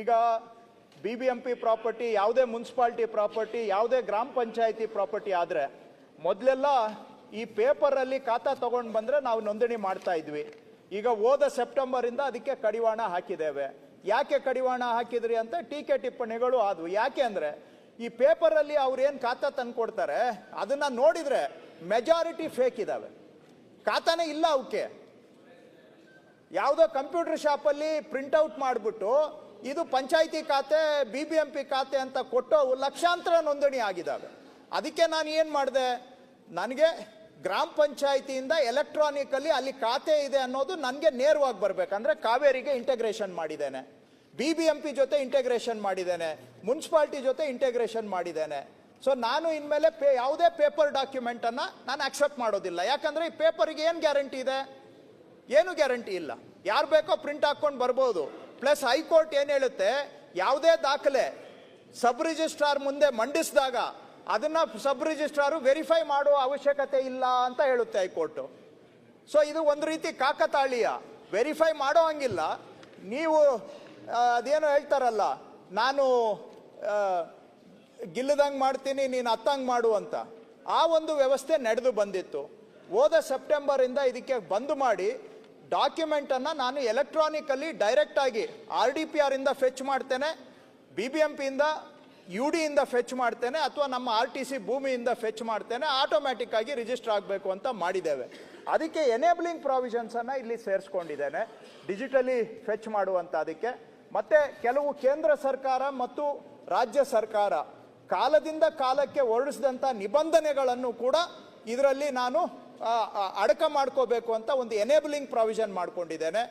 ಈಗ B B M P property ಯಾವುದೇ municipality property ಯಾವುದೇ ಗ್ರಾಮ ಪಂಚಾಯಿತಿ ಪ್ರಾಪರ್ಟಿ ಆದರೆ ಮೊದಲೆಲ್ಲ ಈ ಪೇಪರಲ್ಲಿ ಖಾತಾ ತೊಗೊಂಡು ಬಂದರೆ ನಾವು ನೋಂದಣಿ ಮಾಡ್ತಾ ಇದ್ವಿ. ಈಗ ಹೋದ ಸೆಪ್ಟೆಂಬರಿಂದ ಅದಕ್ಕೆ ಕಡಿವಾಣ ಹಾಕಿದ್ದೇವೆ. ಯಾಕೆ ಕಡಿವಾಣ ಹಾಕಿದ್ರಿ ಅಂತ ಟೀಕೆ ಟಿಪ್ಪಣಿಗಳು ಆದವು. ಯಾಕೆ ಅಂದರೆ ಈ ಪೇಪರಲ್ಲಿ ಏನು ಖಾತಾ ತಂದು ಕೊಡ್ತಾರೆ, ಅದನ್ನು ನೋಡಿದರೆ ಮೆಜಾರಿಟಿ ಫೇಕ್ ಇದ್ದಾವೆ ಖಾತಾನೇ ಇಲ್ಲ ಅವಕ್ಕೆ ಯಾವುದೋ ಕಂಪ್ಯೂಟರ್ ಶಾಪಲ್ಲಿ ಪ್ರಿಂಟ್ಔಟ್ ಮಾಡಿಬಿಟ್ಟು ಇದು ಪಂಚಾಯಿತಿ ಖಾತೆ ಬಿ ಬಿ ಎಂ ಪಿ ಖಾತೆ ಅಂತ ಕೊಟ್ಟು ಲಕ್ಷಾಂತರ ನೋಂದಣಿ ಆಗಿದ್ದಾವೆ. ಅದಕ್ಕೆ ನಾನು ಏನು ಮಾಡಿದೆ? ನನಗೆ ಗ್ರಾಮ ಪಂಚಾಯಿತಿಯಿಂದ ಎಲೆಕ್ಟ್ರಾನಿಕಲ್ಲಿ ಅಲ್ಲಿ ಖಾತೆ ಇದೆ ಅನ್ನೋದು ನನಗೆ ನೇರವಾಗಿ ಬರಬೇಕಂದ್ರೆ ಕಾವೇರಿಗೆ ಇಂಟಗ್ರೇಷನ್ ಮಾಡಿದ್ದೇನೆ. ಬಿ ಬಿ ಎಂ ಪಿ ಜೊತೆ ಇಂಟಗ್ರೇಷನ್ ಮಾಡಿದ್ದೇನೆ. ಮುನ್ಸಿಪಾಲ್ಟಿ ಜೊತೆ ಇಂಟಗ್ರೇಷನ್ ಮಾಡಿದ್ದೇನೆ. ಸೊ ನಾನು ಇನ್ಮೇಲೆ ಪೇ, ಯಾವುದೇ ಪೇಪರ್ ಡಾಕ್ಯುಮೆಂಟನ್ನು ನಾನು ಅಕ್ಸೆಪ್ಟ್ ಮಾಡೋದಿಲ್ಲ. ಯಾಕಂದರೆ ಈ ಪೇಪರಿಗೆ ಏನು ಗ್ಯಾರಂಟಿ ಇದೆ? ಏನು ಗ್ಯಾರಂಟಿ ಇಲ್ಲ. ಯಾರು ಬೇಕೋ ಪ್ರಿಂಟ್ ಹಾಕೊಂಡು ಬರ್ಬೋದು. ಪ್ಲಸ್ ಹೈಕೋರ್ಟ್ ಏನು ಹೇಳುತ್ತೆ? ಯಾವುದೇ ದಾಖಲೆ ಸಬ್ ರಿಜಿಸ್ಟ್ರಾರ್ ಮುಂದೆ ಮಂಡಿಸಿದಾಗ ಅದನ್ನ ಸಬ್ ರಿಜಿಸ್ಟ್ರಾರು ವೆರಿಫೈ ಮಾಡುವ ಅವಶ್ಯಕತೆ ಇಲ್ಲ ಅಂತ ಹೇಳುತ್ತೆ ಹೈಕೋರ್ಟು. ಸೊ ಇದು ಒಂದು ರೀತಿ ಕಾಕತಾಳೀಯ. ವೆರಿಫೈ ಮಾಡೋ ಹಂಗಿಲ್ಲ. ನೀವು ಅದೇನು ಹೇಳ್ತಾರಲ್ಲ, ನಾನು ಗಿಲ್ಲದಂಗೆ ಮಾಡ್ತೀನಿ, ನೀನು ಅತ್ತಂಗೆ ಮಾಡು ಅಂತ. ಆ ಒಂದು ವ್ಯವಸ್ಥೆ ನಡೆದು ಬಂದಿತ್ತು. ಹೋದ ಸೆಪ್ಟೆಂಬರಿಂದ ಇದಕ್ಕೆ ಬಂದ್ ಮಾಡಿ ಡಾಕ್ಯುಮೆಂಟನ್ನು ನಾನು ಎಲೆಕ್ಟ್ರಾನಿಕಲ್ಲಿ ಡೈರೆಕ್ಟಾಗಿ ಆರ್ ಡಿ ಪಿ ಆರಿಂದ ಫೆಚ್ ಮಾಡ್ತೇನೆ ಬಿ ಬಿ ಎಂ ಪಿಯಿಂದ ಯು ಡಿಯಿಂದ ಫೆಚ್ ಮಾಡ್ತೇನೆ, ಅಥವಾ ನಮ್ಮ ಆರ್ ಟಿ ಸಿ ಭೂಮಿಯಿಂದ ಫೆಚ್ ಮಾಡ್ತೇನೆ ಆಟೋಮ್ಯಾಟಿಕ್ ಆಗಿ ರಿಜಿಸ್ಟರ್ ಆಗಬೇಕು ಅಂತ ಮಾಡಿದ್ದೇವೆ. ಅದಕ್ಕೆ ಎನೇಬಲಿಂಗ್ ಪ್ರಾವಿಷನ್ಸನ್ನು ಇಲ್ಲಿ ಸೇರಿಸ್ಕೊಂಡಿದ್ದೇನೆ. ಡಿಜಿಟಲಿ ಫೆಚ್ ಮಾಡುವಂಥ ಅದಕ್ಕೆ. ಮತ್ತೆ ಕೆಲವು ಕೇಂದ್ರ ಸರ್ಕಾರ ಮತ್ತು ರಾಜ್ಯ ಸರ್ಕಾರ ಕಾಲದಿಂದ ಕಾಲಕ್ಕೆ ಹೊರಡಿಸಿದಂಥ ನಿಬಂಧನೆಗಳನ್ನು ಕೂಡ ಇದರಲ್ಲಿ ನಾನು ಅಡಕ ಮಾಡ್ಕೋಬೇಕು ಅಂತ ಒಂದು ಎನೇಬಲಿಂಗ್ ಪ್ರಾವಿಷನ್ ಮಾಡ್ಕೊಂಡಿದ್ದೇನೆ.